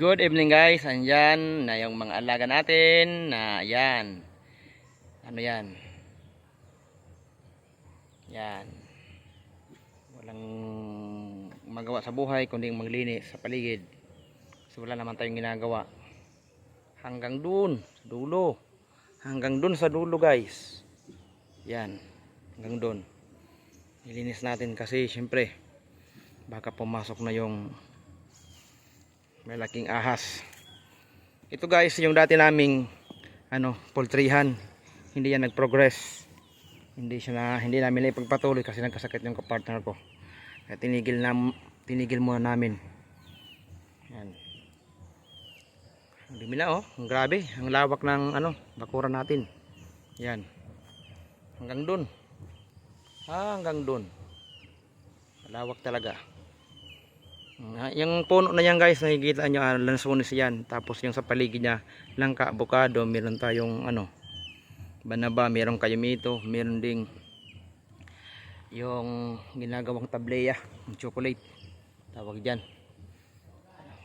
Good evening guys. Andyan na yung mga alaga natin na yan. Ano yan? Yan. Walang magawa sa buhay kundi maglinis sa paligid. So wala naman tayong ginagawa. Hanggang dun, sa dulo. Hanggang dun sa dulo guys. Yan. Hanggang dun. Nilinis natin kasi syempre baka pumasok na yung malaking ahas. Ito guys yung dati naming ano poultryhan. Hindi yan nag-progress. Hindi siya na hindi namin na ipagpatuloy kasi nagkasakit yung kapartner ko. Kaya tinigil na tinigil muna namin. Yan. Ang dumi na oh. Ang grabe. Ang lawak ng ano bakuran natin. Yan. Hanggang dun. Ah, hanggang dun. Malawak talaga Ah, Yung puno na yan guys, nakikita nyo, ah, lansones yan. Tapos yung sa paligid niya, langka, abukado, meron tayong ano, banaba, meron kayumito, meron ding yung ginagawang tableya, yung chocolate, tawag dyan.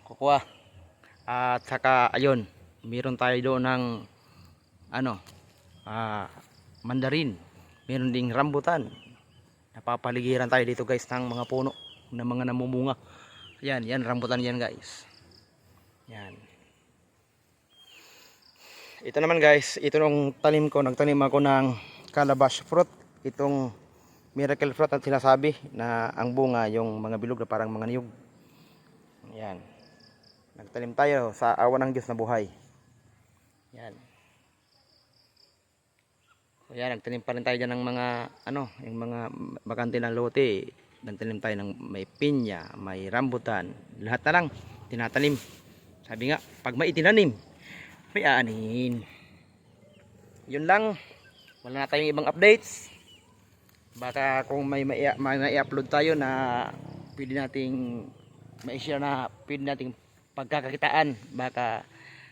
Kukuha. At saka, ayun, meron tayo doon ng ano, ah, mandarin, meron ding rambutan. Napapaligiran tayo dito guys ng mga puno, ng mga namumunga. Yan, yan rambutan yan guys. Yan. Ito naman guys, ito nung tanim ko, nagtanim ako ng calabash fruit. Itong miracle fruit at sinasabi na ang bunga yung mga bilog na parang mga niyog. Yan. Nagtanim tayo sa awan ng Diyos na buhay. Yan. So yan, nagtanim pa rin tayo dyan ng mga, ano, yung mga bakante ng lote. Nagtanim tayo ng may pinya, may rambutan. Lahat na lang, tinatanim. Sabi nga, pag may itinanim, may aanin. Yun lang. Wala na tayong ibang updates. Baka kung may may, may, may upload tayo na pwede nating mai-share na pwede nating pagkakakitaan. Baka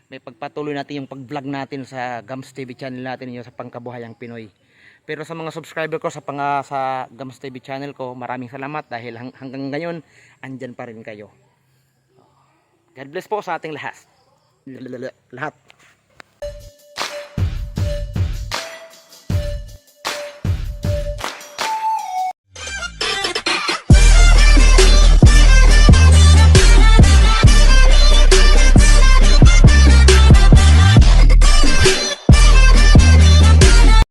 may pagpatuloy natin yung pag-vlog natin sa Gams TV channel natin yun sa pangkabuhayang Pinoy. Pero sa mga subscriber ko sa panga sa Gams TV channel ko, maraming salamat dahil hang, hanggang ngayon andyan pa rin kayo. God bless po sa ating lahat. Lahat.